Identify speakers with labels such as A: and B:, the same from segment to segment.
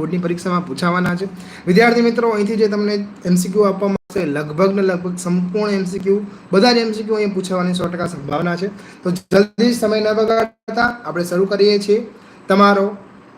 A: બોર્ડની પરીક્ષામાં પૂછાવાના છે. વિદ્યાર્થી મિત્રો, અહીંથી જે તમને એમસીક્યુ આપવામાં આવશે, લગભગ ને લગભગ સંપૂર્ણ એમસીક્યુ બધા જ એમસીક્યુ અહીં પૂછાવાની સો ટકા સંભાવના છે. તો જલ્દી સમય ન બગાડતા આપણે શરૂ કરીએ છીએ તમારો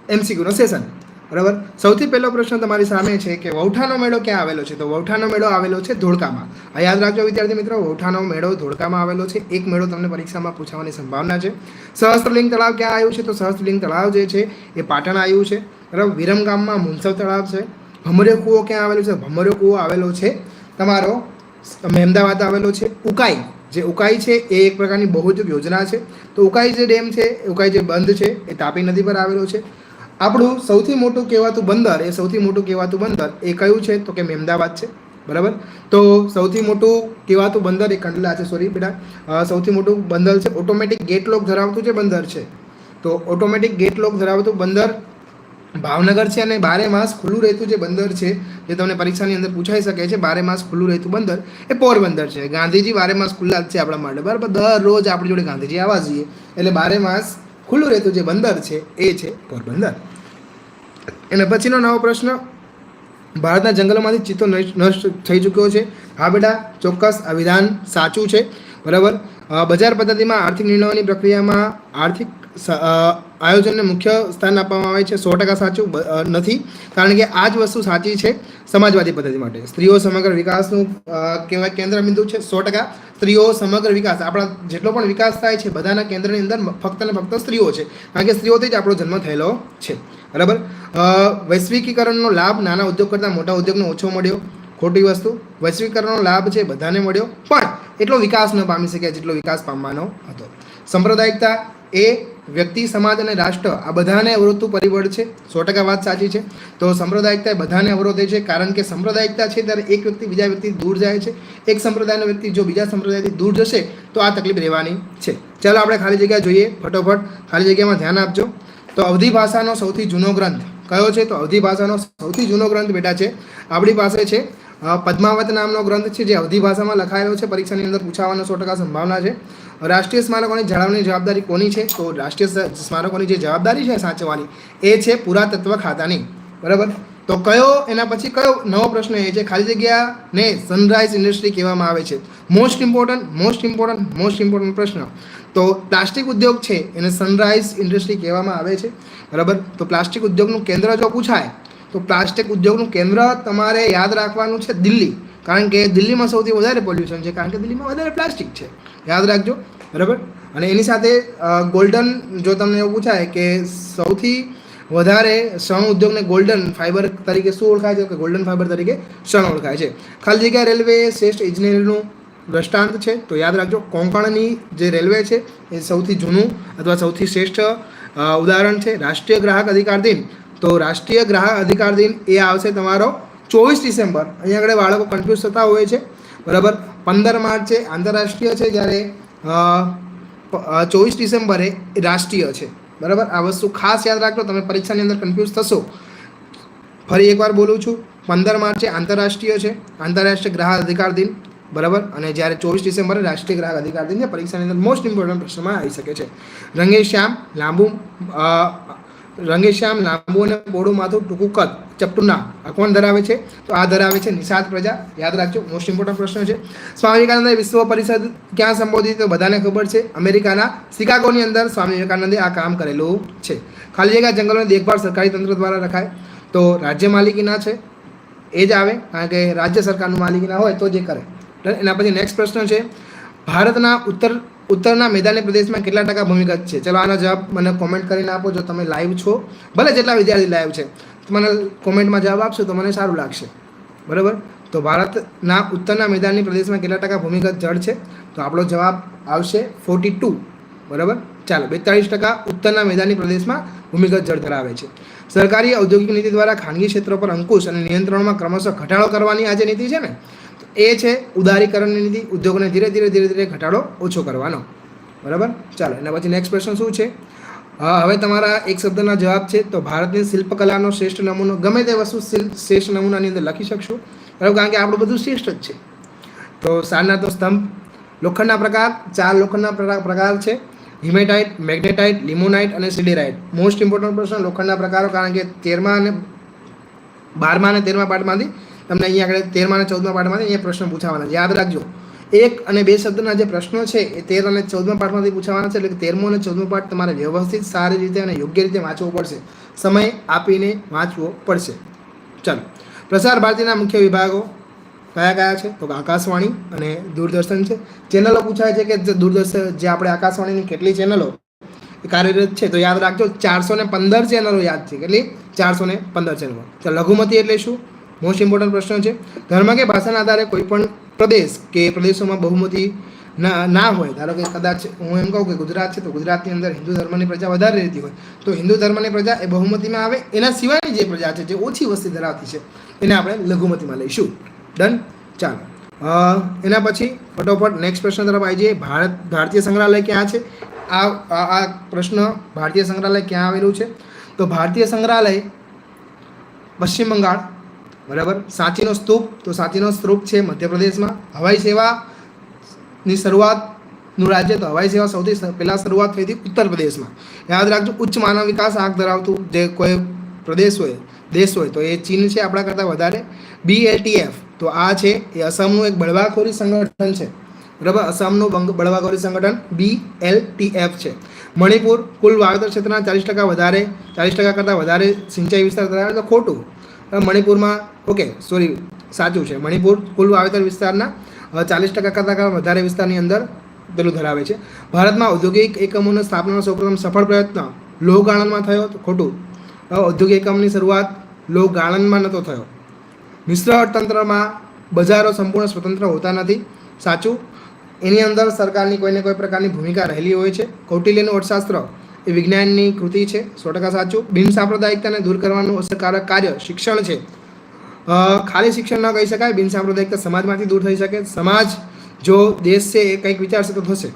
A: એમસીક્યુનો સેશન બરાબર? સૌથી પહેલો પ્રશ્ન તમારી સામે છે કે વૌઠાનો મેળો ક્યાં આવેલો છે? તો વૌઠાનો મેળો આવેલો છે ધોળકામાં. આ યાદ રાખજો વિદ્યાર્થી મિત્રો વૌઠાનો મેળો ધોળકામાં આવેલો છે. એક મેળો તમને પરીક્ષામાં પૂછવાની સંભાવના છે. સહસ્ત્રલિંગ તળાવ ક્યાં આવ્યું છે? તો સહસ્ત્રલિંગ તળાવ જે છે એ પાટણ આવ્યું છે. બરાબર? વિરમગામમાં મુનસવ તળાવ છે. ભમરિયો કૂવો ક્યાં આવેલો છે? ભમરિયો કૂવો આવેલો છે. તમારો મહેમદાવાદ આવેલો છે. ઉકાઈ, જે ઉકાઈ છે એ એક પ્રકારની બહુજ યોજના છે. તો ઉકાઈ જે ડેમ છે, ઉકાઈ જે બંધ છે, એ તાપી નદી પર આવેલો છે. આપણું સૌથી મોટું કહેવાતું બંદર, એ સૌથી મોટું કહેવાતું બંદર એ કયું છે? તો કે મહેમદાવાદ છે. બરાબર? તો સૌથી મોટું કહેવાતું બંદર એ કંડલા છે. સોરી બેટા. સૌથી મોટું બંદર છે. ઓટોમેટિક ગેટ લોક ધરાવતું જે બંદર છે. તો ઓટોમેટિક ગેટ લોક ધરાવતું બંદર ભાવનગર છે અને બારે માસ ખુલ્લું રહેતું જે બંદર છે, જે તમને પરીક્ષાની અંદર પૂછાઈ શકે છે, બારે માસ ખુલ્લું રહેતું બંદર, એ પોરબંદર છે. ગાંધીજી બારે માસ ખુલ્લા જ છે આપણા માટે. બરાબર? દરરોજ આપણી જોડે ગાંધીજી આવવા જોઈએ. એટલે બારે માસ ખુલ્લું રહેતું જે બંદર છે, એ છે પોરબંદર. એના પછીનો નવો પ્રશ્ન, ભારતના જંગલોમાંથી ચિત્તો નષ્ટ થઈ ચૂક્યો છે. હા બેટા, ચોક્કસ આ વિધાન સાચું છે. બરાબર? બજાર પદ્ધતિમાં આર્થિક નિર્ણયોની પ્રક્રિયામાં આર્થિક આયોજનને મુખ્ય સ્થાન આપવામાં આવે છે. સો ટકા સાચું નથી. કારણ કે આ જ વસ્તુ સાચી છે સમાજવાદી પદ્ધતિ માટે. સ્ત્રીઓ સમગ્ર વિકાસનું કહેવાય કેન્દ્ર બિંદુ છે સો ટકા. સ્ત્રીઓ સમગ્ર વિકાસ, આપણા જેટલો પણ વિકાસ થાય છે બધાના કેન્દ્રની અંદર ફક્ત ને ફક્ત સ્ત્રીઓ છે. કારણ કે સ્ત્રીઓથી જ આપણો જન્મ થયેલો છે. બરાબર? વૈશ્વિકીકરણનો લાભ નાના ઉદ્યોગ કરતાં મોટા ઉદ્યોગને ઓછો મળ્યો. ખોટી વસ્તુ વૈશ્વિકરણનો લાભ છે બધાને મળ્યો. પણ, એટલો વિકાસ ન પામી શક્યા જેટલો વિકાસ પામવાનો હતો. સાંપ્રદાયિકતા એ વ્યક્તિ, સમાજ અને રાષ્ટ્ર આ બધાને અવરોધતું પરિબળ છે. સો ટકા વાત સાચી છે. તો સંપ્રદાયિકતા એ બધાને અવરોધે છે કારણ કે સાંપ્રદાયિકતા છે ત્યારે એક વ્યક્તિ બીજા વ્યક્તિ દૂર જાય છે. એક સંપ્રદાયનો વ્યક્તિ જો બીજા સંપ્રદાયથી દૂર જશે તો આ તકલીફ રહેવાની છે. ચાલો આપણે ખાલી જગ્યા જોઈએ ફટોફટ. ખાલી જગ્યામાં ધ્યાન આપજો. તો અવધી ભાષાનો સૌથી જૂનો ગ્રંથ કયો છે? તો અવધી ભાષાનો સૌથી જૂનો ગ્રંથ બેટા છે. આપણી પાસે છે પદ્માવત નામનો ગ્રંથ છે જે અવધી ભાષામાં લખાયેલો છે. પરીક્ષાની અંદર પૂછાવાનો સો ટકા સંભાવના છે. રાષ્ટ્રીય સ્મારકોની જાળવણી જવાબદારી કોની છે? તો રાષ્ટ્રીય સ્મારકોની જે જવાબદારી છે સાચવવાની, એ છે પુરાતત્વ ખાતાની. બરાબર? તો કયો, એના પછી કયો નવો પ્રશ્ન એ છે? ખાલી જગ્યાને સનરાઈઝ ઇન્ડસ્ટ્રી કહેવામાં આવે છે. Most important most important most important પ્રશ્ન. તો પ્લાસ્ટિક ઉદ્યોગ છે એને સનરાઈઝ ઇન્ડસ્ટ્રી કહેવામાં આવે છે. બરાબર? તો પ્લાસ્ટિક ઉદ્યોગનું કેન્દ્ર જો પૂછાય તો પ્લાસ્ટિક ઉદ્યોગનું કેન્દ્ર તમારે યાદ રાખવાનું છે દિલ્હી. કારણ કે દિલ્હીમાં સૌથી વધારે પોલ્યુશન છે. કારણ કે દિલ્હીમાં વધારે પ્લાસ્ટિક છે. યાદ રાખજો. બરાબર? અને એની સાથે ગોલ્ડન જો તમને એવું પૂછાય કે સૌથી વધારે શણ ઉદ્યોગને ગોલ્ડન ફાઇબર તરીકે શું ઓળખાય છે? કે ગોલ્ડન ફાઇબર તરીકે શણ ઓળખાય છે. ખાલી જગ્યા રેલવે શ્રેષ્ઠ ઇજનેરીનું દ્રષ્ટાંત છે. તો યાદ રાખજો, કોંકણની જે રેલવે છે, એ સૌથી જૂનું અથવા સૌથી શ્રેષ્ઠ ઉદાહરણ છે. રાષ્ટ્રીય ગ્રાહક અધિકાર દિન. તો રાષ્ટ્રીય ગ્રાહક અધિકાર દિન એ આવશે તમારો ચોવીસ ડિસેમ્બર. અહીંયા આગળ બાળકો કન્ફ્યુઝ થતા હોય છે. બરાબર? પંદર માર્ચ છે, આંતરરાષ્ટ્રીય છે જ્યારે ચોવીસ ડિસેમ્બરે રાષ્ટ્રીય છે. બરાબર? આ વસ્તુ ખાસ યાદ રાખજો, તમે પરીક્ષાની અંદર કન્ફ્યુઝ થશો. ફરી એકવાર બોલું છું, પંદર માર્ચે આંતરરાષ્ટ્રીય છે, આંતરરાષ્ટ્રીય ગ્રાહક અધિકાર દિન. બરાબર? અને જ્યારે ચોવીસ ડિસેમ્બરે રાષ્ટ્રીય ગ્રાહક અધિકાર દિન પરીક્ષાની અંદર મોસ્ટ ઇમ્પોર્ટન્ટ પ્રશ્નમાં આવી શકે છે. રંગે શ્યામ, લાંબુ અ, રંગે લાંબુ અને પોળું માથું ટૂંકું કદ ચપટું આ કોણ ધરાવે છે? તો આ ધરાવે છે નિષાદ પ્રજા. યાદ રાખજો મોસ્ટ ઇમ્પોર્ટન્ટ પ્રશ્ન છે. સ્વામી વિવેકાનંદે વિશ્વ પરિષદ ક્યાં સંબોધિત તો બધાને ખબર છે. અમેરિકાના શિકાગોની અંદર સ્વામી વિવેકાનંદે આ કામ કરેલું છે. ખાલી જગ્યા જંગલોની દેખભાળ સરકારી તંત્ર દ્વારા રખાય. તો રાજ્ય માલિકીના છે. એ જ આવે કારણ કે રાજ્ય સરકારનું માલિકીના હોય તો જે કરે. એના પછી નેક્સ્ટ પ્રશ્ન છે. ભારતના ઉત્તર ઉત્તરના મેદાની પ્રદેશમાં કેટલા ટકા ભૂમિગત છે? ચલો આનો જવાબ મને કોમેન્ટ કરીને આપો જો તમે લાઈવ છો. ભલે જેટલા વિદ્યાર્થી લાઈવ છે. મને કોમેન્ટમાં જવાબ આપશો તો મને સારું લાગશે. બરાબર? તો ભારતના ઉત્તરના મેદાની પ્રદેશમાં કેટલા ટકા ભૂમિગત જળ છે? તો આપણો જવાબ આવશે ફોર્ટી ટુ બરાબર? ચાલો, બેતાળીસ ટકા ઉત્તરના મેદાની પ્રદેશમાં ભૂમિગત જળ ધરાવે છે. સરકારી ઔદ્યોગિક નીતિ દ્વારા ખાનગી ક્ષેત્રો પર અંકુશ અને નિયંત્રણમાં ક્રમશઃ ઘટાડો કરવાની આ જે નીતિ છે ને? એ છે ઉદારીકરણની નીતિ, ઉદ્યોગોને ધીરે ધીરે ધીરે ધીરે ઘટાડો ઓછો કરવાનો. બરાબર? ચાલો, એના પછી નેક્સ્ટ પ્રશ્ન શું છે? હવે તમારા એક શબ્દના જવાબ છે, તો ભારતની શિલ્પકલાનો શ્રેષ્ઠ નમૂનો, ગમે તે વસ્તુ શ્રેષ્ઠ નમૂનાની અંદર લખી શકશો. બરાબર? કારણ કે આપણું બધું શ્રેષ્ઠ જ છે. તો સારનાથનો સ્તંભ, લોખંડના પ્રકાર, ચાર લોખંડના પ્રકાર- છે. હિમેટાઇટ, મેગ્નેટાઇટ, લિમોનાઇટ અને સિડેરાઇટ. મોસ્ટ ઇમ્પોર્ટન્ટ પ્રશ્ન લોખંડના પ્રકારો, કારણ કે તેરમા અને બારમા અને તેરમા પાઠમાંથી તમને અહીંયા આગળ તેરમા અને ચૌદમા પાઠમાંથી અહીંયા પ્રશ્ન પૂછાવાના યાદ રાખજો, એક અને બે શબ્દના જે પ્રશ્નો છે, એ તેર અને ચૌદમા પાઠમાંથી પૂછાવાના છે, એટલે કે તેરમો અને ચૌદમો પાઠ તમારે વ્યવસ્થિત, સારી રીતે અને યોગ્ય રીતે વાંચવો પડશે. સમય આપીને વાંચવો પડશે. ચાલો, પ્રસાર ભારતીના મુખ્ય વિભાગો કયા કયા છે? તો આકાશવાણી અને દૂરદર્શન છે. ચેનલો પૂછાય છે કે દૂરદર્શન જે આપણે આકાશવાણીની કેટલી ચેનલો કાર્યરત છે, તો યાદ રાખજો, ચારસો ને પંદર ચેનલો યાદ છે. કેટલી? ચારસો ને પંદર ચેનલો. તો લઘુમતી એટલે શું? મોસ્ટ ઇમ્પોર્ટન્ટ પ્રશ્ન છે. ધર્મ કે ભાષાના આધારે કોઈ પણ પ્રદેશ કે પ્રદેશોમાં બહુમતી ના ના હોય. ધારો કે કદાચ હું એમ કહું કે ગુજરાત છે, તો ગુજરાતની અંદર હિન્દુ ધર્મની પ્રજા વધારે રહેતી હોય. તો હિન્દુ ધર્મની પ્રજા એ બહુમતીમાં આવે. એના સિવાયની જે પ્રજા છે, જે ઓછી વસ્તી ધરાવતી છે, એને આપણે લઘુમતીમાં લઈશું. ડન ચાલો. એના પછી ફટોફટ નેક્સ્ટ પ્રશ્ન તરફ આવી જઈએ ભારત, ભારતીય સંગ્રહાલય ક્યાં છે? આ આ પ્રશ્ન ભારતીય સંગ્રહાલય ક્યાં આવેલું છે? તો ભારતીય સંગ્રહાલય પશ્ચિમ બંગાળ બરાબર? સાંચીનો સ્તૂપ, તો સાંચીનો સ્તૂપ છે મધ્યપ્રદેશમાં. હવાઈ સેવાની શરૂઆતનું રાજ્ય તો હવાઈ સેવા સૌથી પહેલાં શરૂઆત થઈ હતી ઉત્તર પ્રદેશમાં. યાદ રાખજો, ઉચ્ચ માનવ વિકાસ આંક ધરાવતું જે કોઈ પ્રદેશ હોય, દેશ હોય, તો એ ચીન છે આપણા કરતાં વધારે. બીએલટીએફ તો આ છે, એ અસમનું એક બળવાખોરી સંગઠન છે. બરાબર? અસમનું બળવાખોરી સંગઠન બી એલ ટી એફ છે. મણિપુર કુલ વાવેતર ક્ષેત્રના ચાલીસ ટકા વધારે, ચાલીસ ટકા કરતાં વધારે સિંચાઈ વિસ્તાર ધરાવે તો ખોટું. મણિપુરમાં, ઓકે સોરી સાચું છે. મણિપુર કુલ વાવેતર વિસ્તારના ચાલીસ ટકા કરતાં વધારે વિસ્તારની અંદર પેલું ધરાવે છે. ભારતમાં ઔદ્યોગિક એકમોની સ્થાપનાનો સૌપ્રથમ સફળ પ્રયત્ન લોહ ગાળણમાં થયો ખોટું. ઔદ્યોગિક એકમની શરૂઆત લોહ ગાળણમાં નહોતો થયો. મિશ્ર અર્થતંત્રમાં બજારો સંપૂર્ણ સ્વતંત્ર હોતા નથી. સાચું. એની અંદર સરકારની કોઈને કોઈ પ્રકારની ભૂમિકા રહેલી હોય છે. કૌટિલ્યનું અર્થશાસ્ત્ર એ વિજ્ઞાનની કૃતિ છે, સો ટકા સાચું. બિન સાંપ્રદાયિકતાને દૂર કરવાનું અસરકારક કાર્ય શિક્ષણ છે. ખાલી શિક્ષણ ન કહી શકાય, બિન સાંપ્રદાયિકતા સમાજમાંથી દૂર થઈ શકે. સમાજ જો દેશ છે એ કંઈક વિચારશે તો થશે.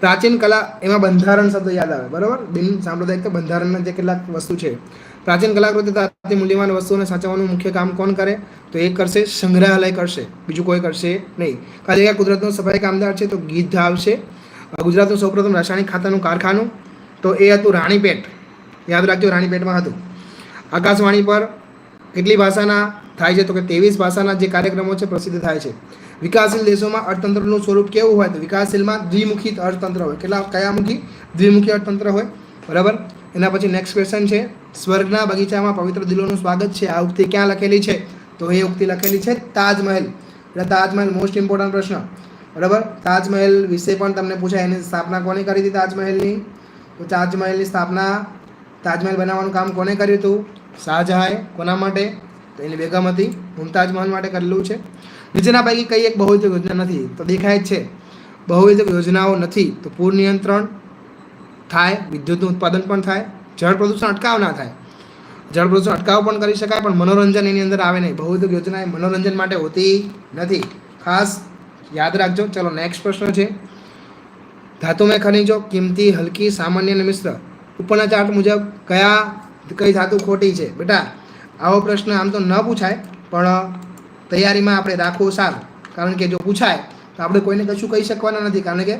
A: પ્રાચીન કલા એમાં બંધારણ શબ્દ યાદ આવે, બરાબર? બિન સાંપ્રદાયિકતા બંધારણના જે કેટલાક વસ્તુ છે. પ્રાચીન કલાકૃતિ તથા અતિ મૂલ્યવાન વસ્તુઓને સાચવવાનું મુખ્ય કામ કોણ કરે? તો એ કરશે, સંગ્રહાલય કરશે. બીજું કોઈ કરશે નહીં. ખાલી એક કુદરતનો સફાઈ કામદાર છે તો ગીધ આવશે ગુજરાતનું સૌપ્રથમ રાસાયણિક ખાતાનું કારખાનું. તો એ હતું રાણીપેટ. યાદ રાખજો રાણીપેટમાં હતું. આકાશવાણી પર કેટલી ભાષાના થાય છે તો કે ત્રેવીસ ભાષાના જે કાર્યક્રમો છે પ્રસિદ્ધ થાય છે. વિકાસશીલ દેશોમાં અર્થતંત્રનું સ્વરૂપ કેવું હોય તો વિકાસશીલમાં દ્વિમુખી અર્થતંત્ર હોય. કેટલા કયા મુખી દ્વિમુખી અર્થતંત્ર હોય. બરાબર? એના પછી નેક્સ્ટ ક્વેશ્ચન છે. સ્વર્ગના બગીચામાં પવિત્ર દિલોનું સ્વાગત છે. આ ઉક્તિ ક્યાં લખેલી છે? તો એ ઉક્તિ લખેલી છે તાજમહેલ. એટલે તાજમહેલ મોસ્ટ ઇમ્પોર્ટન્ટ પ્રશ્ન. બરાબર? તાજમહેલ વિશે પણ તમને પૂછાય. એની સ્થાપના કોને કરી હતી તાજમહેલની? તો તાજમહેલની સ્થાપના, તાજમહેલ બનાવવાનું કામ કોને કર્યું હતું? શાહજહાંએ. કોના માટે? તો એની બેગમ હતી. મુમતાજ મહેલ માટે કરેલું છે. નીચેના પૈકી કઈ એક બહુવિધ યોજના નથી, તો દેખાય જ છે. બહુવિધ યોજનાઓ નથી, તો પૂર નિયંત્રણ થાય, વિદ્યુતનું ઉત્પાદન પણ થાય, જળ પ્રદૂષણ અટકાવ ના થાય. જળ પ્રદૂષણ અટકાવ પણ કરી શકાય, પણ મનોરંજન એની અંદર આવે નહીં. બહુવિધ યોજના એ મનોરંજન માટે હોતી નથી. ખાસ યાદ રાખજો. ચલો નેક્સ્ટ પ્રશ્ન છે. ધાતુમય ખનિજો કિંમતી, હલકી, સામાન્ય અને મિશ્ર. ઉપરના ચાર્ટ મુજબ કયા, કઈ ધાતુ ખોટી છે? બેટા, આવો પ્રશ્ન આમ તો ન પૂછાય, પણ તૈયારીમાં આપણે રાખવું સારું. કારણ કે જો પૂછાય, તો આપણે કોઈને કશું કહી શકવાના નથી. કારણ કે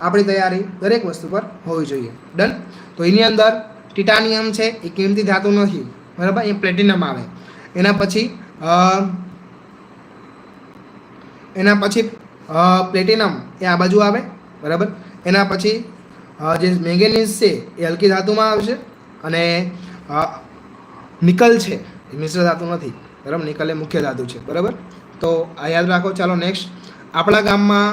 A: આપણી તૈયારી દરેક વસ્તુ પર હોવી જોઈએ. ડન? તો એની અંદર ટિટાનિયમ છે, એ કિંમતી ધાતુ નથી. બરાબર? એ પ્લેટિનમ આવે. એના પછી એના પછી પ્લેટિનમ એ આ બાજુ આવે. બરાબર? એના પછી જે મેંગેનીઝ છે, એ હલકી ધાતુમાં આવશે અને નિકલ છે, એ મિશ્ર ધાતુ નથી, બરાબર? નિકલ એ મુખ્ય ધાતુ છે, બરાબર? તો આ યાદ રાખો, ચાલો નેક્સ્ટ આપણા ગામમાં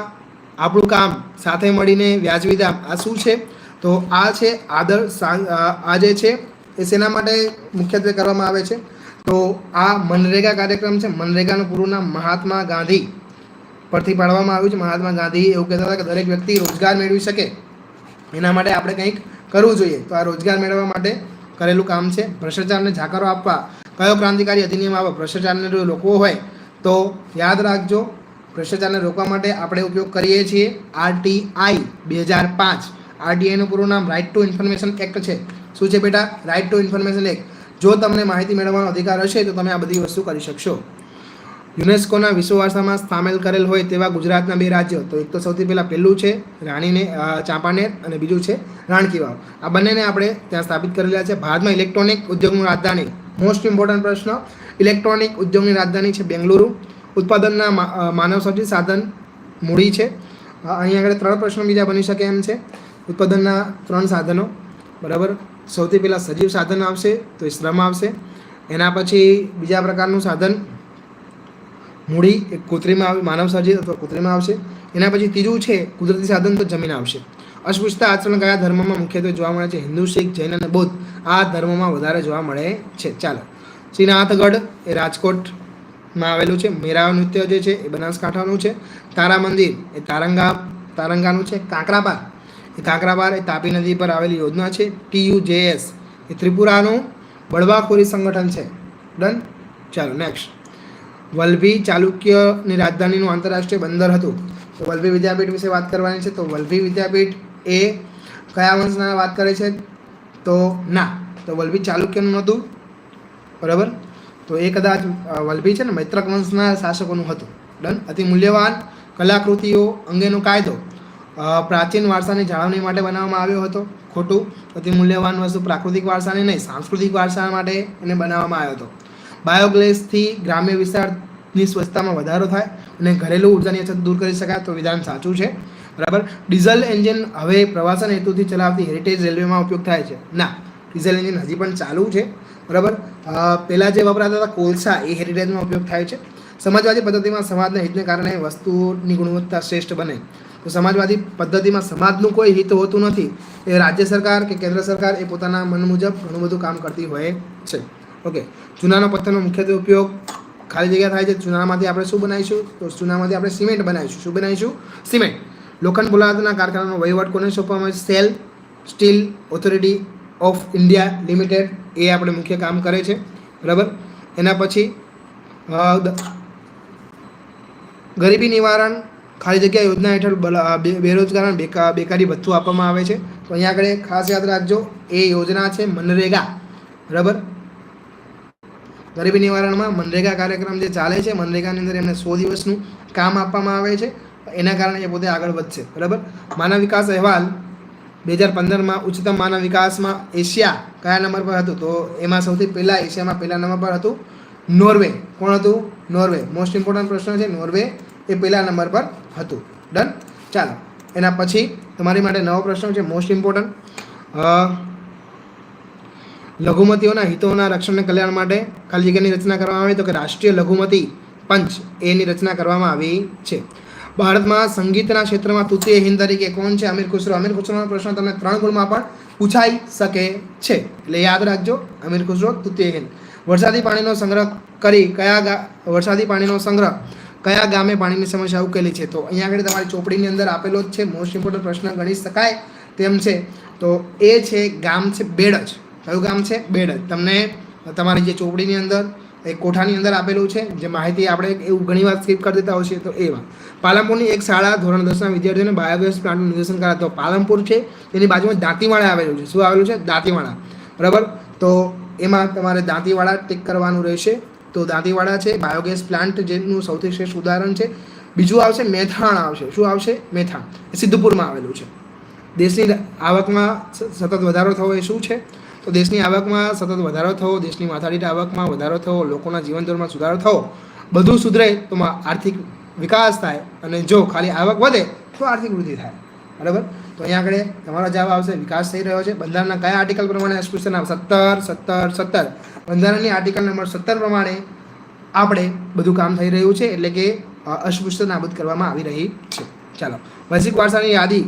A: આપણું કામ સાથે મળીને વ્યાજબી દામ, આ શું છે? તો આ છે આદર આ જે છે, એ શેના માટે મુખ્યત્વે કરવામાં આવે છે? તો આ મનરેગા કાર્યક્રમ છે, મનરેગાનું પૂરું નામ મહાત્મા ગાંધી પરથી પાડવામાં આવ્યું છે. મહાત્મા ગાંધી એવું કહેતા હતા કે દરેક વ્યક્તિ રોજગાર મેળવી શકે. એના માટે આપણે કંઈક કરવું જોઈએ. તો આ રોજગાર મેળવવા માટે કરેલું કામ છે. ભ્રષ્ટાચારને જાકારો આપવા. કયો ક્રાંતિકારી અધિનિયમ આવે? ભ્રષ્ટાચારને જો રોકવો હોય, તો યાદ રાખજો, ભ્રષ્ટાચારને રોકવા માટે આપણે ઉપયોગ કરીએ છીએ આરટીઆઈ બે હજાર પાંચ. આરટીઆઈનું પૂરું નામ રાઇટ ટુ ઇન્ફોર્મેશન એક્ટ છે. શું છે બેટા? રાઇટ ટુ ઇન્ફોર્મેશન એક્ટ જો તમને માહિતી મેળવવાનો અધિકાર હશે, તો તમે આ બધી વસ્તુ કરી શકશો. યુનેસ્કોના વિશ્વ વારસામાં સામેલ કરેલ હોય તેવા ગુજરાતના બે રાજ્યો તો એક તો સૌથી પહેલાં પહેલું છે રાણીને ચાંપાનેર અને બીજું છે રાણકી વાવ આ બંનેને આપણે ત્યાં સ્થાપિત કરેલા છે. ભારતમાં ઇલેક્ટ્રોનિક ઉદ્યોગની રાજધાની. મોસ્ટ ઇમ્પોર્ટન્ટ પ્રશ્ન ઇલેક્ટ્રોનિક ઉદ્યોગની રાજધાની છે બેંગલુરુ. ઉત્પાદનના માનવ અ, સાધન મૂડી છે. અહીંયા આગળ ત્રણ પ્રશ્નો બીજા બની શકે એમ છે. ઉત્પાદનના ત્રણ સાધનો બરાબર? સૌથી પહેલાં સજીવ સાધન આવશે તો એ શ્રમ આવશે. એના પછી બીજા પ્રકારનું સાધન મૂડી એ કૃત્રિમ માનવ સર્જિત અથવા કૃત્રિમ આવશે. એના પછી ત્રીજું છે, કુદરતી સાધન તો જમીન આવશે. અસ્પૃશ્યતા આચરણ કયા ધર્મમાં મુખ્યત્વે જોવા મળે છે? હિન્દુ, શીખ, જૈન અને બૌદ્ધ. આ ધર્મમાં વધારે જોવા મળે છે. ચાલો. શ્રીનાથગઢ એ રાજકોટમાં આવેલું છે. મેરા નૃત્ય જે છે, એ બનાસકાંઠાનું છે. તારા મંદિર એ તારંગા, તારંગાનું છે. કાંકરાપાર એ કાંકરાપાર એ તાપી નદી પર આવેલી યોજના છે. ટીયુજેએસ એ ત્રિપુરાનું બળવાખોરી સંગઠન છે. ડન? ચાલો, નેક્સ્ટ. વલ્ભી ચાલુક્યની રાજધાનીનું આંતરરાષ્ટ્રીય બંદર હતું. તો વલ્ભી વિદ્યાપીઠ વિશે વાત કરવાની છે. તો વલ્ભી વિદ્યાપીઠ એ કયા વંશના વાત કરે છે? તો ના, તો વલ્ભી ચાલુક્યનું નહોતું. બરાબર? તો એ કદાચ વલ્ભી છે ને મૈત્રક વંશના શાસકોનું હતું. ડન? અતિ મૂલ્યવાન કલાકૃતિઓ અંગેનો કાયદો પ્રાચીન વારસાની જાળવણી માટે બનાવવામાં આવ્યો હતો. ખોટું, અતિ મૂલ્યવાન વસ્તુ પ્રાકૃતિક વારસાની નહીં, સાંસ્કૃતિક વારસા માટે એને બનાવવામાં આવ્યો હતો. બાયોગેસથી ગ્રામ્ય વિસ્તારની સ્વચ્છતામાં વધારો થાય અને ઘરેલું ઉર્જાની અછત દૂર કરી શકાય તો વિધાન સાચું છે. બરાબર? ડીઝલ એન્જિન હવે પ્રવાસન હેતુથી ચલાવતી હેરિટેજ રેલવેમાં ઉપયોગ થાય છે. ના, ડીઝલ એન્જિન હજી પણ ચાલુ છે. બરાબર? પહેલાં જે વપરાતા હતા કોલસા, એ હેરિટેજમાં ઉપયોગ થાય છે. સમાજવાદી પદ્ધતિમાં સમાજના હિતને કારણે વસ્તુની ગુણવત્તા શ્રેષ્ઠ બને. તો સમાજવાદી પદ્ધતિમાં સમાજનું કોઈ હિત હોતું નથી. એ રાજ્ય સરકાર કે કેન્દ્ર સરકાર એ પોતાના મન મુજબ ઘણું બધું કામ કરતી હોય છે. ઓકે. ચૂનાનો પથ્થરનો મુખ્યત્વે ઉપયોગ ખાલી જગ્યા થાય છે ચૂનામાંથી આપણે શું બનાવીશું? તો ચૂનામાંથી આપણે સિમેન્ટ બનાવીશું. શું બનાવીશું? સિમેન્ટ. લોખંડ પોલાદના કારખાનાનો વહીવટ કોને સોંપવામાં આવે છે? SAIL, Steel Authority of India Limited. એ આપણે મુખ્ય કામ કરે છે. બરાબર? એના પછી ગરીબી નિવારણ ખાલી જગ્યા યોજના હેઠળ બેરોજગાર બેકા, બેકારી ભથ્થું આપવામાં આવે છે. તો અહીંયા આગળ ખાસ યાદ રાખજો. એ યોજના છે મનરેગા. બરાબર? ગરીબી નિવારણમાં મનરેગા કાર્યક્રમ જે ચાલે છે, મનરેગાની અંદર એમને સો દિવસનું કામ આપવામાં આવે છે, એના કારણે એ પોતે આગળ વધશે, બરાબર? માનવ વિકાસ અહેવાલ બે હજાર પંદરમાં ઉચ્ચતમ માનવ વિકાસમાં એશિયા કયા નંબર પર હતું? તો એમાં સૌથી પહેલાં એશિયામાં પહેલા નંબર પર હતું નોર્વે. કોણ હતું? નોર્વે. મોસ્ટ ઇમ્પોર્ટન્ટ પ્રશ્ન છે, નોર્વે એ પહેલા નંબર પર હતું. ડન ચાલો. એના પછી તમારી માટે નવો પ્રશ્ન છે મોસ્ટ ઇમ્પોર્ટન્ટ લઘુમતીઓના હિતોના રક્ષણ અને કલ્યાણ માટે ખાલી જગ્યાની રચના કરવામાં આવી, તો કે રાષ્ટ્રીય લઘુમતી પંચ એની રચના કરવામાં આવી છે. ભારતમાં સંગીતના ક્ષેત્રમાં તૃતીય હિન્દ તરીકે કોણ છે? અમીર ખુસરો. અમીર ખુસરોનો પ્રશ્ન તમને ત્રણ ગુણમાં પણ પૂછાઈ શકે છે. એટલે યાદ રાખજો, અમીર ખુસરો, તૃતીય હિન્દ. વરસાદી પાણીનો સંગ્રહ કરી કયા વરસાદી પાણીનો સંગ્રહ કયા ગામે પાણીની સમસ્યા ઉકેલી છે? તો અહીંયા આગળ તમારી ચોપડીની અંદર આપેલો જ છે. મોસ્ટ ઇમ્પોર્ટન્ટ પ્રશ્ન ગણી શકાય તેમ છે. તો એ છે ગામ છે, બેડજ. કયું ગામ છે? બેડજ. તમને તમારી જે ચોપડીની અંદર એક કોઠાની અંદર આપેલું છે, જે માહિતી આપણે એવું ઘણી વાર સ્કીપ કરી દેતા હોઈએ તો એવા પાલનપુરની એક શાળા ધોરણ દસના વિદ્યાર્થીઓને બાયોગેસ પ્લાન્ટનું નિદર્શન કરાતો પાલનપુર છે, તેની બાજુમાં દાંતીવાડા આવેલું છે. શું આવેલું છે? દાંતીવાડા. બરાબર? તો એમાં તમારે દાંતીવાડા ટીક કરવાનું રહેશે. તો દાંતીવાડા છે બાયોગેસ પ્લાન્ટ જેનું સૌથી શ્રેષ્ઠ ઉદાહરણ છે. બીજું આવશે, મેથાણ આવશે. શું આવશે? મેથાણ. એ સિદ્ધપુરમાં આવેલું છે. દેશની આવકમાં સતત વધારો થવો એ શું છે? તો દેશની આવકમાં સતત વધારો થવો દેશની માથાદીઠ આવકમાં વધારો થવો લોકોના જીવન ધોરણમાં સુધારો થવો બધું સુધરે તો આર્થિક વિકાસ થાય અને જો ખાલી આવક વધે તો આર્થિક વૃદ્ધિ થાય. બરાબર? તો અહીંયા આગળ તમારો જવાબ આવશે, વિકાસ થઈ રહ્યો છે. બંધારણના કયા આર્ટિકલ પ્રમાણે અસ્પૃશ્યતા નામ સત્તર સત્તર સત્તર. બંધારણની આર્ટિકલ નંબર સત્તર પ્રમાણે આપણે બધું કામ થઈ રહ્યું છે, એટલે કે અસ્પૃશ્યતા નાબૂદ કરવામાં આવી રહી છે. ચાલો. વૈશ્વિક વારસાની યાદી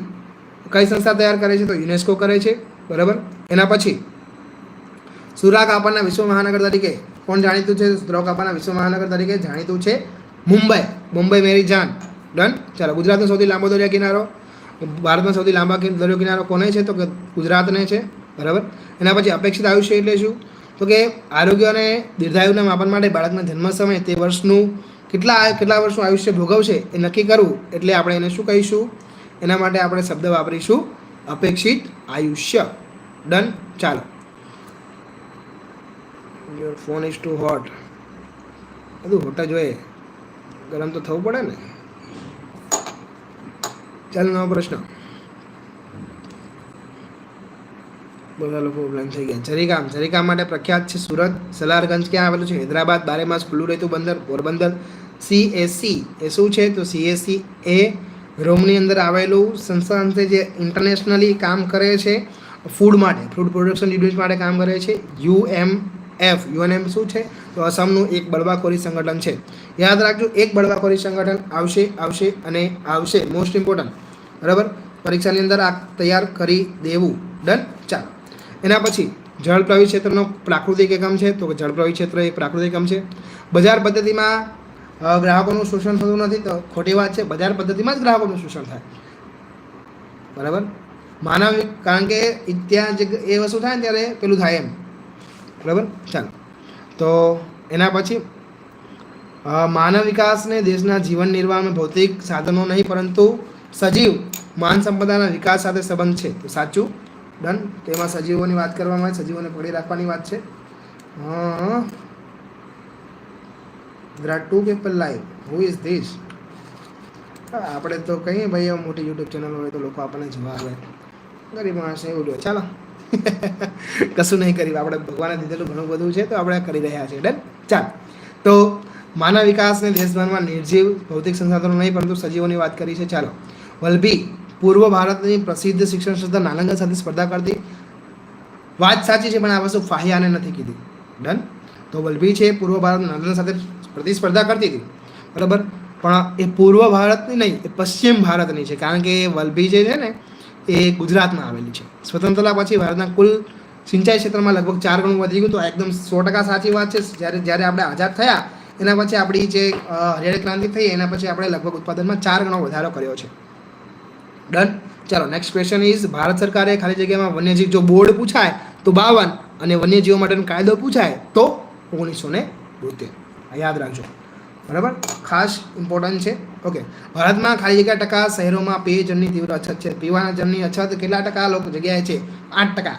A: કઈ સંસ્થા તૈયાર કરે છે? તો યુનેસ્કો કરે છે. બરાબર? એના પછી સુરા કાપડના વિશ્વ મહાનગર તરીકે, કોણ જાણીતું છે? સુરા કાપડના વિશ્વ મહાનગર તરીકે જાણીતું છે. મુંબઈ મુંબઈ મેરી જાન. ડન ચાલો, ગુજરાતનો સૌથી લાંબો દરિયા કિનારો ભારતમાં સૌથી લાંબા દરિયો કિનારો કોને છે? તો કે ગુજરાતને છે. બરાબર? એના પછી અપેક્ષિત આયુષ્ય એટલે શું? તો કે આરોગ્ય અને દીર્ઘાયુના માપન માટે બાળકના જન્મ સમયે તે વર્ષનું કેટલા કેટલા વર્ષનું આયુષ્ય ભોગવશે એ નક્કી કરવું એટલે આપણે એને શું કહીશું? એના માટે આપણે શબ્દ વાપરીશું અપેક્ષિત આયુષ્ય. ડન ચાલો. Your phone is too hot બધું હોટ જ હોય ગરમ તો થવું પડે ને. ચાલો, નવો પ્રશ્ન. બધા લોકો બ્લેન્ક થઈ ગયા. જરીગામ જરીગામ માટે પ્રખ્યાત છે સુરત, સલારગંજ, ક્યાં આવેલું છે? હૈદરાબાદ બારે માસ ખુલ્લું રહેતું બંદર, પોરબંદર. સીએસસી એ શું છે? તો સીએસસી એ રોમની અંદર આવેલું સંસ્થાન છે જે ઇન્ટરનેશનલી કામ કરે છે. ફૂડ માટે ફૂડ પ્રોડક્શન યુનિટ માટે કામ કરે છે. યુએમ એફ યુએનએમ શું છે? તો અસમનું એક બળવાખોરી સંગઠન છે. યાદ રાખજો, એક બળવાખોરી સંગઠન આવશે આવશે અને આવશે. મોસ્ટ ઇમ્પોર્ટન્ટ બરાબર? પરીક્ષાની અંદર આ તૈયાર કરી દેવું. ડન ચાલો. એના પછી, જળપ્રવાહી ક્ષેત્રનો પ્રાકૃતિક એકમ છે. તો જળપ્રવાહી ક્ષેત્ર એ પ્રાકૃતિક એકમ છે. બજાર પદ્ધતિમાં ગ્રાહકોનું શોષણ થતું નથી. તો ખોટી વાત છે. બજાર પદ્ધતિમાં જ ગ્રાહકોનું શોષણ થાય. બરાબર? માનવ, કારણ કે ત્યાં જે એ વસ્તુ થાય ને ત્યારે પેલું થાય એમ. બરાબર? ચાલો. તો એના પછી માનવ વિકાસને દેશના જીવન નિર્વાહમાં ભૌતિક સાધનો નહીં, પરંતુ સજીવ માન સંપદાના વિકાસ સાથે સંબંધ છે. તો સાચું? ડન. તેમાં સજીવોની વાત કરવામાં આવે, સજીવોને પકડી રાખવાની વાત છે. Virat to people live who is this આપણે તો કહીએ, ભાઈ મોટી યુટ્યુબ ચેનલ હોય તો લોકો આપણને જોવા આવે ગરીબ માણસ એવું ચાલો. કશું નહીં કર્યું આપણે ભગવાને દીધેલું ઘણું બધું છે, તો આપણે કરી રહ્યા છીએ, ડન? ચાલ. તો માનવ વિકાસને દેશભરમાં નિર્જીવ ભૌતિક સંસાધનો નહીં, પરંતુ સજીવોની વાત કરી છે, ચાલો. વલભી, પૂર્વ ભારતની પ્રસિદ્ધ શિક્ષણ સંસ્થા નાલંગા સાથે સ્પર્ધા કરતી. વાત સાચી છે, પણ આ વસ્તુ ફાહિયાને નથી કીધી. ડન? તો વલભી છે, પૂર્વ ભારત નાલંદા સાથે પ્રતિસ્પર્ધા કરતી હતી. બરાબર? પણ એ પૂર્વ ભારતની નહીં, એ પશ્ચિમ ભારતની છે, કારણ કે વલભી જે છે ને એ ગુજરાતમાં આવેલી છે. સ્વતંત્રતા પછી ભારતના કુલ સિંચાઈ ક્ષેત્રમાં લગભગ ચાર ગણું વધી ગયું. તો એકદમ સો ટકા સાચી વાત છે. જ્યારે જ્યારે આપણે આઝાદ થયા, એના પછી આપણી જે હરિયાળી ક્રાંતિ થઈ, એના પછી આપણે લગભગ ઉત્પાદનમાં ચાર ગણો વધારો કર્યો છે. ડન. ચાલો નેક્સ્ટ ક્વેશ્ચન ઇઝ ભારત સરકારે ખાલી જગ્યામાં વન્યજીવ જો બોર્ડ પૂછાય, તો બાવન. અને વન્યજીવો માટેનો કાયદો પૂછાય, તો ઓગણીસો ને યાદ રાખજો. બરાબર? ખાસ ઇમ્પોર્ટન્ટ છે. ઓકે ભારતમાં ખાલી જગ્યા ટકા શહેરોમાં પેયજળની તીવ્ર અછત છે. પીવાના જળની અછત કેટલા ટકા? લોકો જગ્યાએ છે. આઠ ટકા.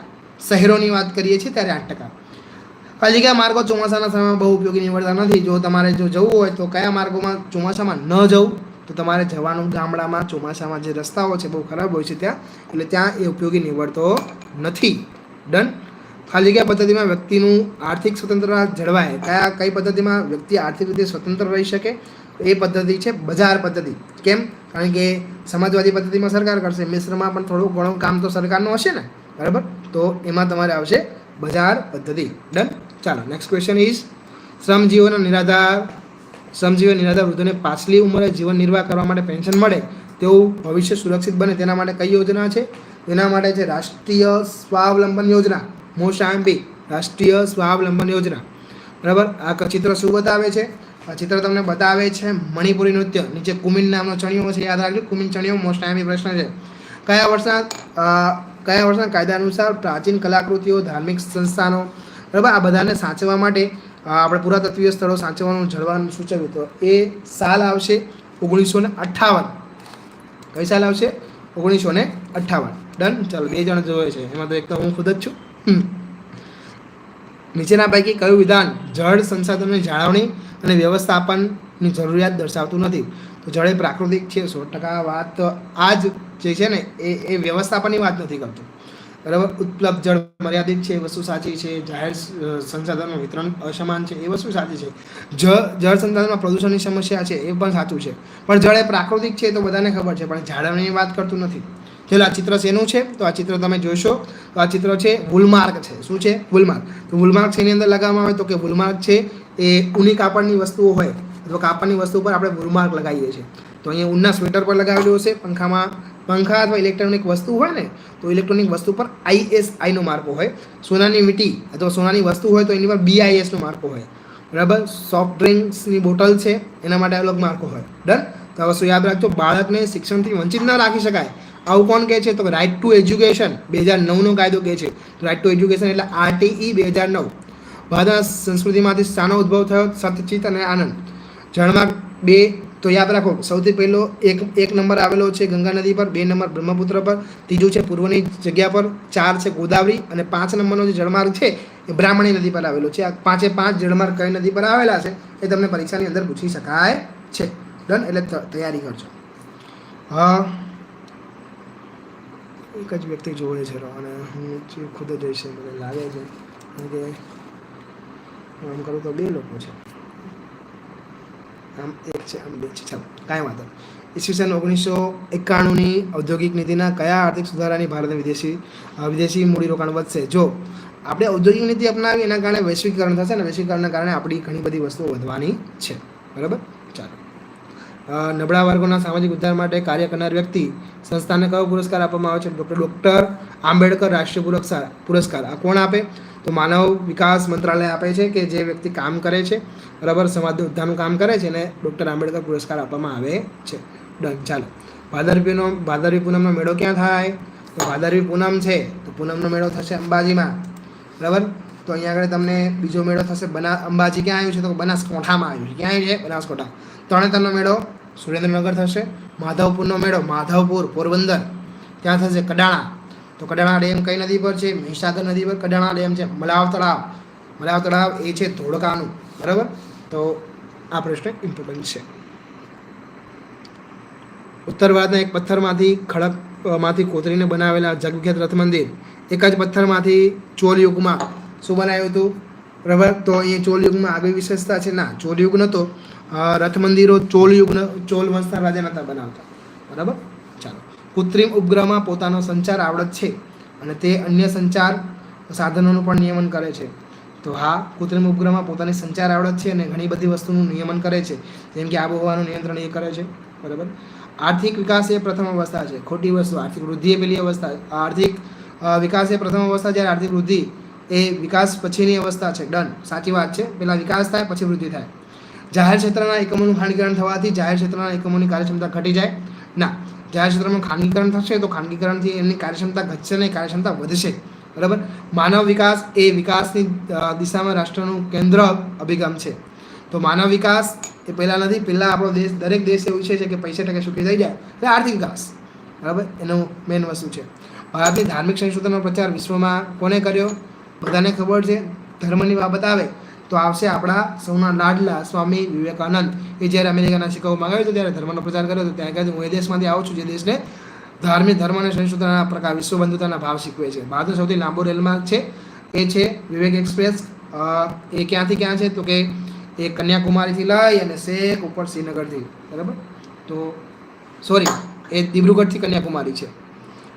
A: શહેરોની વાત કરીએ છીએ ત્યારે આઠ ટકા. ખાલી જગ્યા માર્ગો ચોમાસાના સમયમાં બહુ ઉપયોગી નીવડતા નથી. જો તમારે જો જવું હોય તો કયા માર્ગોમાં ચોમાસામાં ન જવું? તો તમારે જવાનું ગામડામાં. ચોમાસામાં જે રસ્તાઓ છે બહુ ખરાબ હોય છે ત્યાં. એટલે ત્યાં એ ઉપયોગી નીવડતો નથી. ડન ખાલી જગ્યા પદ્ધતિમાં વ્યક્તિનું આર્થિક સ્વતંત્રતા જળવાય. કયા, કઈ પદ્ધતિમાં વ્યક્તિ આર્થિક રીતે સ્વતંત્ર રહી શકે? એ પદ્ધતિ છે બજાર પદ્ધતિ. કેમ? કારણ કે સમાજવાદી પદ્ધતિમાં સરકાર કરશે. મિશ્રમાં પણ થોડું ઘણું કામ તો સરકારનું હશે ને? બરાબર? તો એમાં તમારે આવશે બજાર પદ્ધતિ. ડન ચાલો નેક્સ્ટ ક્વેશ્ચન ઇઝ શ્રમજીવોના નિરાધાર શ્રમજીવી નિરાધાર વૃદ્ધોને પાછલી ઉંમરે જીવન નિર્વાહ કરવા માટે પેન્શન મળે તેવું ભવિષ્ય સુરક્ષિત બને. તેના માટે કઈ યોજના છે? તેના માટે છે રાષ્ટ્રીય સ્વાવલંબન યોજના. આઈએમપી રાષ્ટ્રીય સ્વાવલંબન યોજના. બરાબર? આ ચિત્ર શું બતાવે છે? આ ચિત્ર તમને બતાવે છે મણિપુરી નૃત્ય. નીચે કુમિન નામનો ચણિયો છે, યાદ રાખજો. કુમિન ચણિયો મોસ્ટ પ્રશ્ન છે. કયા વર્ષના કયા વર્ષના કાયદા અનુસાર પ્રાચીન કલાકૃતિઓ, ધાર્મિક સંસ્થાનો, બરાબર? આ બધાને સાચવવા માટે આપણે પુરાતત્વીય સ્થળો સાચવવાનું જળવાનું સૂચવ્યું. તો એ સાલ આવશે ઓગણીસો ને અઠ્ઠાવન. કઈ સાલ આવશે? ઓગણીસો ને અઠ્ઠાવન. ડન? ચાલો, બે જણ જોવે છે. એમાં તો એક તો હું ખુદ જ છું. નીચેના પૈકી કયું વિધાન જળ સંસાધનોની જાળવણી અને વ્યવસ્થાપનની જરૂરિયાત દર્શાવતું નથી? તો જળ એ પ્રાકૃતિક છે, સો ટકા વાત આ જ જે છે ને, એ એ વ્યવસ્થાપનની વાત નથી કરતું. બરાબર? ઉપલબ્ધ જળ મર્યાદિત છે, એ વસ્તુ સાચી છે, જાહેર સંસાધનનું વિતરણ અસમાન છે, એ વસ્તુ સાચી છે. જળ જળ સંસાધનમાં પ્રદૂષણની સમસ્યા છે, એ પણ સાચું છે. પણ જળ એ પ્રાકૃતિક છે તો બધાને ખબર છે, પણ જાળવણીની વાત કરતું નથી. ચલો આ ચિત્ર શેનું છે? તો આ ચિત્ર તમે જોશો. તો આ ચિત્ર છે વુલમાર્ક છે. શું છે? વુલમાર્ક તો વુલમાર્ક શેની અંદર લગાવવામાં આવે તો કે વુલમાર્ક છે એ ઊની કાપડની વસ્તુઓ હોય અથવા કાપડની વસ્તુ પર આપણે વુલમાર્ક લગાવીએ છીએ. તો અહીંયા ઊનના સ્વેટર પર લગાવેલું હશે. પંખામાં પંખા અથવા ઇલેક્ટ્રોનિક વસ્તુ હોય ને, તો ઇલેક્ટ્રોનિક વસ્તુ પર આઈએસઆઈનો માર્કો હોય. સોનાની મીટી અથવા સોનાની વસ્તુ હોય તો એની પર બીઆઈએસનો માર્કો હોય. બરાબર? સોફ્ટ ડ્રિંક્સની બોટલ છે, એના માટે અલગ માર્કો હોય. ડન? તો આ વસ્તુ યાદ રાખજો. બાળકને શિક્ષણથી વંચિત ન રાખી શકાય. આવું કોણ કહે છે? તો રાઇટ ટુ એજ્યુકેશન બે હજાર નવનો કાયદો કહે છે. રાઇટ ટુ એજ્યુકેશન એટલે આરટીઈ બે હજાર નવ ભારતના સંસ્કૃતિમાંથી શાનો ઉદ્ભવ થયો સતચિત અને આનંદ. જળમાં બે, તો યાદ રાખો, સૌથી પહેલો એક એક નંબર આવેલો છે ગંગા નદી પર, બે નંબર બ્રહ્મપુત્ર પર, ત્રીજું છે પૂર્વની જગ્યા પર, ચાર છે ગોદાવરી અને પાંચ નંબરનો જે જળમાર્ગ છે એ બ્રાહ્મણી નદી પર આવેલો છે. આ પાંચે પાંચ જળમાર્ગ કઈ નદી પર આવેલા છે એ તમને પરીક્ષાની અંદર પૂછી શકાય છે. ડન એટલે તૈયારી કરજો. હા. એક જ વ્યક્તિ જોવે છે અને હું જે ખુદ જ છે, મને લાગે છે કે આમ કરું તો બે લોકો છે. આમ એક છે, આમ બે છે. ચાલો, કાંઈ વાંધો. ઈસવીસન ઓગણીસો એકાણુંની ઔદ્યોગિક નીતિના કયા આર્થિક સુધારાની ભારતની વિદેશી વિદેશી મૂડીરોકાણ વધશે? જો, આપણે ઔદ્યોગિક નીતિ અપનાવી એના કારણે વૈશ્વિકરણ થશે ને વૈશ્વિકરણના કારણે આપણી ઘણી બધી વસ્તુઓ વધવાની છે. બરાબર? ચાલો. નબળા વર્ગોના સામાજિક ઉદ્ધાર માટે કાર્ય કરનાર વ્યક્તિ સંસ્થાને કયો પુરસ્કાર આપવામાં આવે છે? ડૉક્ટર ડૉક્ટર આંબેડકર રાષ્ટ્રીય પુરસ્કાર પુરસ્કાર. આ કોણ આપે? તો માનવ વિકાસ મંત્રાલય આપે છે કે જે વ્યક્તિ કામ કરે છે, બરાબર? સમાજ ઉદ્ધારનું કામ કરે છે એને ડૉક્ટર આંબેડકર પુરસ્કાર આપવામાં આવે છે. ડન. ચાલો. ભાદરવીનો ભાદરવી પૂનમનો મેળો ક્યાં થાય? તો ભાદરવી પૂનમ છે. તો પૂનમનો મેળો થશે અંબાજીમાં. બરાબર? તો અહીંયા આગળ તમને બીજો મેળો થશે, બના, અંબાજી ક્યાં આવ્યું છે તો બનાસકોઠામાં આવ્યું છે. ક્યાં આવ્યું છે? બનાસકોઠા. તરણેતરનો મેળો સુરેન્દ્રનગર થશે, માધવપુરનો મેળો માધવપુર, પોરબંદર. ત્યાં થશે કડાણા. તો કડાણા ડેમ કઈ નદી પર છે? મહીસાગર નદી પર. કડાણા ડેમ છે, મલાવ તળાવ. મલાવ તળાવ એ છે ધોળકાનું. બરાબર? તો આ પ્રશ્ન ઇમ્પોર્ટન્ટ છે. ઉત્તર ભારતના એક પથ્થરમાંથી ખડકમાંથી કોતરીને બનાવેલા જગવિખ્યાત રથ મંદિર એક જ પથ્થરમાંથી ચોલ યુગમાં શું બનાવ્યું હતું? બરાબર તો અહીંયા ચોલ યુગમાં આગવી વિશેષતા છે. ના, ચોલયુગ નહોતો રથ મંદિરો ચોલ યુગ ચોલ વંશના રાજા નહોતા બનાવતા. બરાબર? ચાલો. કૃત્રિમ ઉપગ્રહમાં પોતાનો સંચાર આવડત છે અને તે અન્ય સંચાર સાધનોનું પણ નિયમન કરે છે. તો હા, કૃત્રિમ ઉપગ્રહમાં પોતાની સંચાર આવડત છે અને ઘણી બધી વસ્તુનું નિયમન કરે છે. જેમ કે આબોહવાનું નિયંત્રણ એ કરે છે. બરાબર? આર્થિક વિકાસ એ પ્રથમ અવસ્થા છે. ખોટી વસ્તુ, આર્થિક વૃદ્ધિ એ પેલી અવસ્થા. આર્થિક વિકાસ એ પ્રથમ અવસ્થા જ્યારે આર્થિક વૃદ્ધિ એ વિકાસ પછીની અવસ્થા છે. ડન સાચી વાત છે. પહેલાં વિકાસ થાય, પછી વૃદ્ધિ થાય. જાહેર ક્ષેત્રના એકમોનું ખાનગીકરણ થવાથી જાહેર ક્ષેત્રના એકમોની કાર્યક્ષમતા ઘટી જાય. ના, જાહેર ક્ષેત્રમાં ખાનગીકરણ થશે તો ખાનગીકરણથી એની કાર્યક્ષમતા ઘટશે નહીં કાર્યક્ષમતા વધશે. બરાબર? માનવ વિકાસ એ વિકાસની દિશામાં રાષ્ટ્રનું કેન્દ્ર અભિગમ છે. તો માનવ વિકાસ એ પહેલાં નથી, પહેલાં આપણો દેશ, દરેક દેશ એવું છે કે પૈસા ટકા સુખી થઈ જાય. એટલે આર્થિક વિકાસ. બરાબર? એનું મેઇન વસ્તુ છે. ભારતની ધાર્મિક સંશોધનનો પ્રચાર વિશ્વમાં કોને કર્યો? બધાને ખબર છે, ધર્મની બાબત આવે, તો આવશે આપણા સૌના લાડલા સ્વામી વિવેકાનંદ. એ જ્યારે અમેરિકાના શિકાગો મંગાવ્યો હતું, ત્યારે ધર્મનો પ્રચાર કર્યો હતો. ત્યાં કહે હું એ દેશમાંથી આવું છું જે દેશને ધાર્મિક ધર્મ અને સંશોધનના પ્રકાર વિશ્વ બંધુતાના ભાવ શીખવે છે. ભારતનો સૌથી લાંબો રેલમાર્ગ છે, એ છે વિવેક એક્સપ્રેસ. એ ક્યાંથી ક્યાં છે? તો કે એ કન્યાકુમારીથી લઈ અને શેખ ઉપર શ્રીનગરથી. બરાબર? તો, સોરી, એ દિબ્રુગઢથી કન્યાકુમારી છે.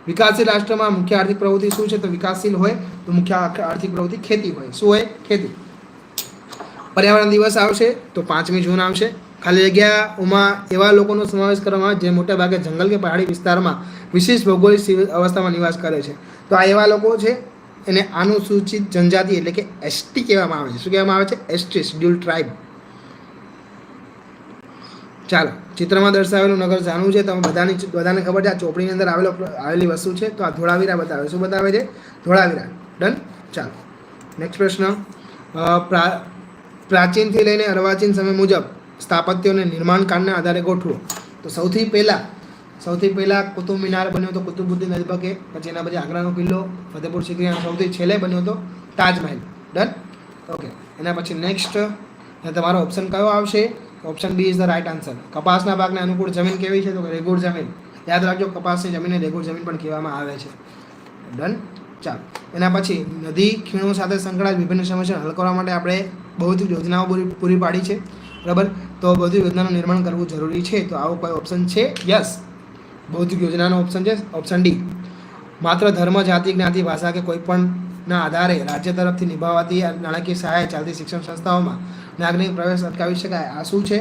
A: વિકાસશીલ રાષ્ટ્રમાં મુખ્ય આર્થિક પ્રવૃત્તિ શું છે? તો વિકાસશીલ હોય તો મુખ્ય આર્થિક પ્રવૃત્તિ ખેતી હોય. શું હોય? ખેતી. પર્યાવરણ દિવસ આવશે તો પાંચમી જૂન આવશે. ખાલી જગ્યાઓમાં એવા લોકોનો સમાવેશ કરવામાં આવે જે મોટા ભાગે જંગલ કે પહાડી વિસ્તારમાં વિશેષ ભૌગોલિક સ્થિ- અવસ્થામાં નિવાસ કરે છે. તો આ એવા લોકો છે, એને અનુસૂચિત જનજાતિ એટલે કે એસટી કહેવામાં આવે છે. શું કહેવામાં આવે છે? ST schedule tribe. ચાલો, ચિત્રમાં દર્શાવેલું નગર જાણવું છે તમે બધાની બધાને ખબર છે, આ ચોપડીની અંદર આવેલો આવેલી વસ્તુ છે, તો આ ધોળાવીરા બતાવે શું બતાવે છે? ધોળાવીરા. ડન? ચાલો. નેક્સ્ટ પ્રશ્ન. પ્રા પ્રાચીનથી લઈને અર્વાચીન સમય મુજબ સ્થાપત્યોને નિર્માણકાળના આધારે ગોઠવો. તો સૌથી પહેલાં સૌથી પહેલાં કુતુબ મિનાર બન્યો હતો કુતુબુદ્દીન અજબકે, પછી એના પછી આગ્રાનો કિલ્લો ફતેપુર સિકરી સૌથી છેલ્લે બન્યો હતો તાજમહેલ. ડન? ઓકે. એના પછી નેક્સ્ટ તમારો ઓપ્શન કયો આવશે? Option B is the right answer કપાસના પાકને અનુકૂળ જમીન કેવી છે? તો રેગુર જમીન. યાદ રાખજો, કપાસની જમીનને રેગુર જમીન પણ કહેવામાં આવે છે. ડન ચાલો. એના પછી નદી, ખીણો સાથે સંકળાયેલ વિભિન્ન સમસ્યા હલ કરવા માટે આપણે બૌદ્ધિક યોજનાઓ પૂરી પૂરી પાડી છે. બરાબર? તો બૌદ્ધિક યોજનાનું નિર્માણ કરવું જરૂરી છે. તો આવો કોઈ ઓપ્શન છે? યસ બૌદ્ધિક યોજનાનો ઓપ્શન છે. ઓપ્શન ડી માત્ર ધર્મ, જાતિ, જ્ઞાતિ, ભાષા કે કોઈ પણના આધારે રાજ્ય તરફથી નિભાવાતી નાણાકીય સહાય ચાલતી શિક્ષણ સંસ્થાઓમાં નાગરિક પ્રવેશ અટકાવી શકાય. આ શું છે?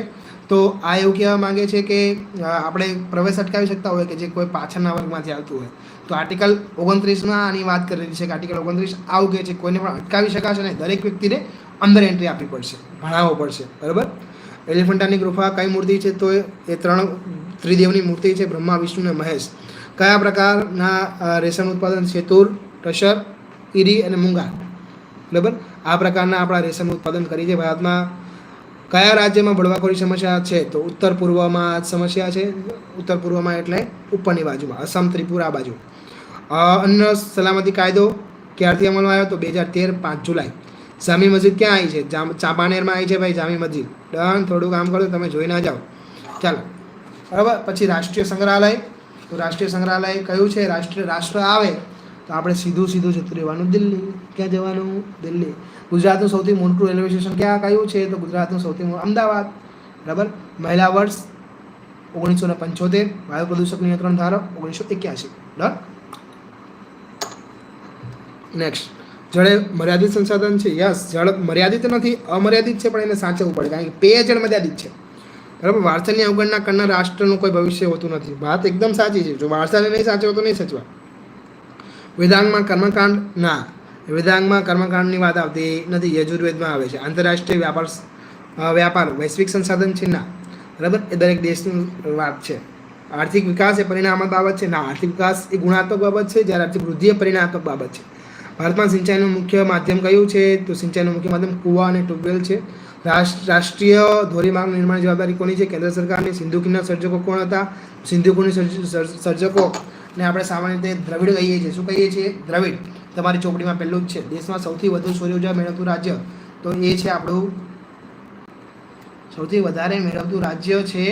A: તો આ એવું કહેવા માંગે છે કે આપણે પ્રવેશ અટકાવી શકતા હોય કે જે કોઈ પાછળના વર્ગમાંથી આવતું હોય. તો આર્ટિકલ ઓગણત્રીસમાં આની વાત કરેલી છે કે આર્ટિકલ ઓગણત્રીસ આવું કહે છે કોઈને પણ અટકાવી શકાશે અને દરેક વ્યક્તિને અંદર એન્ટ્રી આપવી પડશે, ભણાવવો પડશે. બરાબર? એલિફન્ટાની ગુફા કઈ મૂર્તિ છે? તો એ ત્રણ ત્રિદેવની મૂર્તિ છે, બ્રહ્મા, વિષ્ણુ અને મહેશ. કયા પ્રકારના રેશન ઉત્પાદન? શેતુર ટસર ઈરી અને મૂંગા. બરાબર? આ પ્રકારના આપણા રેશમ ઉત્પાદન કરીએ છીએ ભારતમાં. કયા રાજ્યમાં બળવાખોરી સમસ્યા છે? તો ઉત્તર પૂર્વમાં આ સમસ્યા છે. ઉત્તર પૂર્વમાં એટલે ઉપરની બાજુમાં, અસમ, ત્રિપુરા બાજુ. અન્ન સલામતી કાયદો ક્યારથી અમલમાં આવ્યો? તો બે હજાર તેર પાંચ જુલાઈ. જામી મસ્જિદ ક્યાં આવી છે? જામ, ચાંપાનેરમાં આવી છે ભાઈ જામી મસ્જિદ. ડન, થોડું કામ કરો, તમે જોઈ ના જાઓ. ચાલો. બરાબર? પછી રાષ્ટ્રીય સંગ્રહાલય. તો રાષ્ટ્રીય સંગ્રહાલય કયું છે? રાષ્ટ્રીય રાષ્ટ્ર આવે તો આપણે સીધું સીધું જતું રહેવાનું દિલ્હી. ક્યાં જવાનું? દિલ્હી. ગુજરાતનું સૌથી મોટું રેલવે સ્ટેશન ક્યાં? કયું છે? તો ગુજરાતનું સૌથી મોટું અમદાવાદ. બરાબર? મહિલા વર્ષ ઓગણીસો ને પંચોતેર. વાયુ પ્રદૂષક નિયંત્રણ ધારો ઓગણીસો એક્યાસી. ડન? નેક્સ્ટ જળ મર્યાદિત સંસાધન છે? યસ જળ મર્યાદિત નથી, અમર્યાદિત છે, પણ એને સાચવવું પડે, કારણ કે પેયજળ મર્યાદિત છે. બરાબર? વારસાની અવગણના કરનાર રાષ્ટ્રનું કોઈ ભવિષ્ય હોતું નથી. વાત એકદમ સાચી છે. જો વારસાને નહીં સાચવો તો નહીં સચવા વેદાંગમાં કર્મકાંડ? ના. વેદાંગમાં કર્મકાંડની વાત આવતી નથી. યજુર્વેદમાં આવે છે. આંતરરાષ્ટ્રીય વ્યાપાર વ્યાપાર, વૈશ્વિક સંસાધન છે? ના. બરાબર? એ દરેક દેશની વાત છે. આર્થિક વિકાસ એ પરિણામાત્મક બાબત છે? ના. આર્થિક વિકાસ એ ગુણાત્મક બાબત છે, જ્યારે આર્થિક વૃદ્ધિ એ પરિણાત્મક બાબત છે. ભારતમાં સિંચાઈનું મુખ્ય માધ્યમ કયું છે? તો સિંચાઈનું મુખ્ય માધ્યમ કૂવા અને ટ્યુબવેલ છે. રાષ્ટ્ર, રાષ્ટ્રીય ધોરીમાર્ગ નિર્માણ જવાબદારી કોની છે? કેન્દ્ર સરકારની. સિંધુ કિન્નર સર્જકો કોણ હતા? સિંધુ સર્જકો ને આપણે સામાન્ય રીતે દ્રવિડ કહીએ છીએ. શું કહીએ છીએ? દ્રવિડ. તમારી ચોપડીમાં પહેલું જ છે. દેશમાં સૌથી વધુ સૂર્ય ઊર્જા મેળવતું રાજ્ય તો એ છે આપણું સૌથી વધારે મેળવતું રાજ્ય છે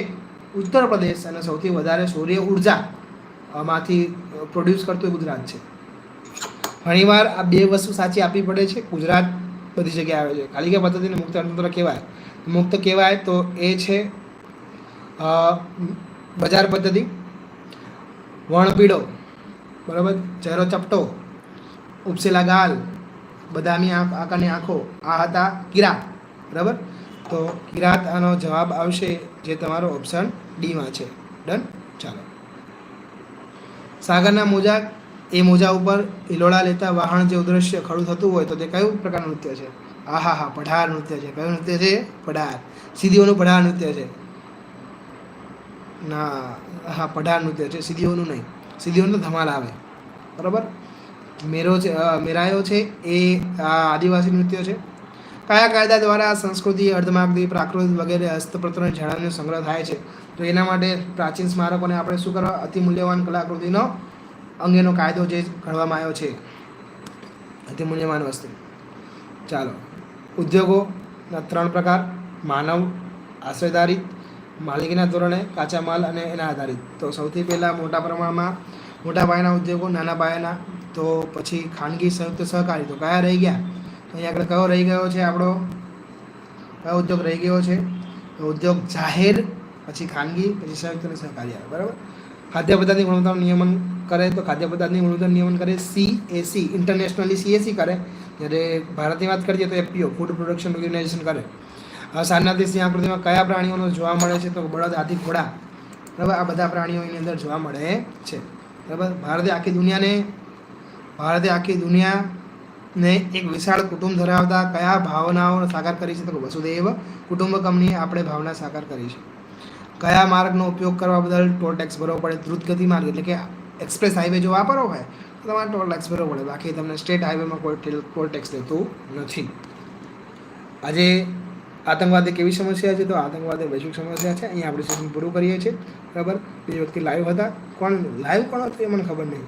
A: ઉત્તર પ્રદેશ અને સૌથી વધારે સૂર્ય ઊર્જા માંથી પ્રોડ્યુસ કરતું ગુજરાત છે. ઘણીવાર આ બે વસ્તુ સાચી આપવી પડે છે. ગુજરાત બધી જગ્યાએ આવે છે. કાલિકા પદ્ધતિને મુક્ત અર્થતંત્ર કહેવાય. મુક્ત કહેવાય તો એ છે બજાર પદ્ધતિ. વર્ણપીળો બરાબર? ચહેરો ચપટો, ઉપસેલા ગાલ, બદામી આંખ, આકારની આંખો, આ હતા કિરાત, બરાબર? તો કિરાત આનો જવાબ આવશે જે તમારો ઓપ્શન ડીમાં છે. ડન ચાલો. સાગરના મોજા, એ મોજા ઉપર હિલોળા લેતા વાહન જે દ્રશ્ય ખડું થતું હોય તો તે કયું પ્રકારનું નૃત્ય છે? આહા હા પઢાર નૃત્ય છે. કયું નૃત્ય છે? પઢાર. સીધીઓનું પઢાર નૃત્ય છે. ના હા પઢાર નૃત્ય છે સીધીઓનું નહીં. સીધીઓનું ધમાલ આવે. બરાબર? મેરો છે મેરાયો છે, એ આ આદિવાસી નૃત્ય છે. કયા કાયદા દ્વારા સંસ્કૃતિ અર્ધમાગદી પ્રાકૃત વગેરે હસ્તપ્રતોને જાળવણીનો સંગ્રહ થાય છે? તો એના માટે પ્રાચીન સ્મારકોને આપણે શું કરવા? અતિ મૂલ્યવાન કલાકૃતિનો અંગેનો કાયદો જે ઘડવામાં આવ્યો છે. અતિ મૂલ્યવાન વસ્તુ. ચાલો. ઉદ્યોગોના ત્રણ પ્રકાર. માનવ આશ્રયધારિત માલિકીના ધોરણે કાચા માલ અને એના આધારિત. તો સૌથી પહેલાં મોટા પ્રમાણમાં મોટા પાયાના ઉદ્યોગો, નાના પાયાના, તો પછી ખાનગી સંયુક્ત સહકારી. તો કયા રહી ગયા? તો અહીંયા આગળ કયો રહી ગયો છે આપણો? કયો ઉદ્યોગ રહી ગયો છે? ઉદ્યોગ જાહેર, પછી ખાનગી, પછી સંયુક્ત અને સહકારી આવે. બરાબર? ખાદ્ય પદાર્થની ગુણવત્તાનું નિયમન કરે તો ખાદ્ય પદાર્થની ગુણવત્તાનું નિયમન કરે સી એસી ઇન્ટરનેશનલી સીએસી કરે. જ્યારે ભારતની વાત કરીએ તો એફપીઓ ફૂડ પ્રોડક્શન ઓર્ગેનાઇઝેશન કરે. સિંહ આકૃતિમાં કયા પ્રાણીઓનો જોવા મળે છે તો બળદ હાથી ઘોડા. બરાબર? આ બધા પ્રાણીઓ એની અંદર જોવા મળે છે. બરાબર? ભારતે આખી દુનિયાને, ભારતે આખી દુનિયાને એક વિશાળ કુટુંબ ધરાવતા કયા ભાવનાઓ સાકાર કરી છે તો વસુદેવ કુટુંબકમની આપણે ભાવના સાકાર કરી છે. કયા માર્ગનો ઉપયોગ કરવા બદલ ટોલ ટેક્સ ભરવો પડે? દ્રુતગતિ માર્ગ એટલે કે એક્સપ્રેસ હાઈવે જો વાપરો હોય તો તમારે ટોલ ટેક્સ ભરવો પડે. બાકી તમને સ્ટેટ હાઈવેમાં કોઈ ટોલ ટેક્સ લેતું નથી. આજે આતંકવાદ એ કેવી સમસ્યા છે તો આતંકવાદ એ વૈશ્વિક સમસ્યા છે. અહીંયા આપણે સેશન પૂરું કરીએ છીએ. બરાબર? બે વ્યક્તિ લાઈવ હતા. કોણ લાઈવ કોણ હતું એ મને ખબર નહીં.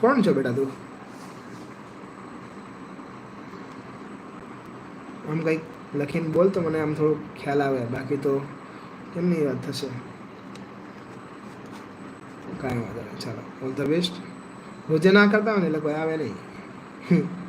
A: કોણ છો બેટા તું? આમ કંઈક લખીને બોલ તો મને આમ થોડું ખ્યાલ આવે. બાકી તો કેમની વાત થશે? કાંઈ વાંધો નહીં. ચાલો ઓલ ધ બેસ્ટ રોજે ના કરતા હોય ને એટલે કોઈ આવે નહીં.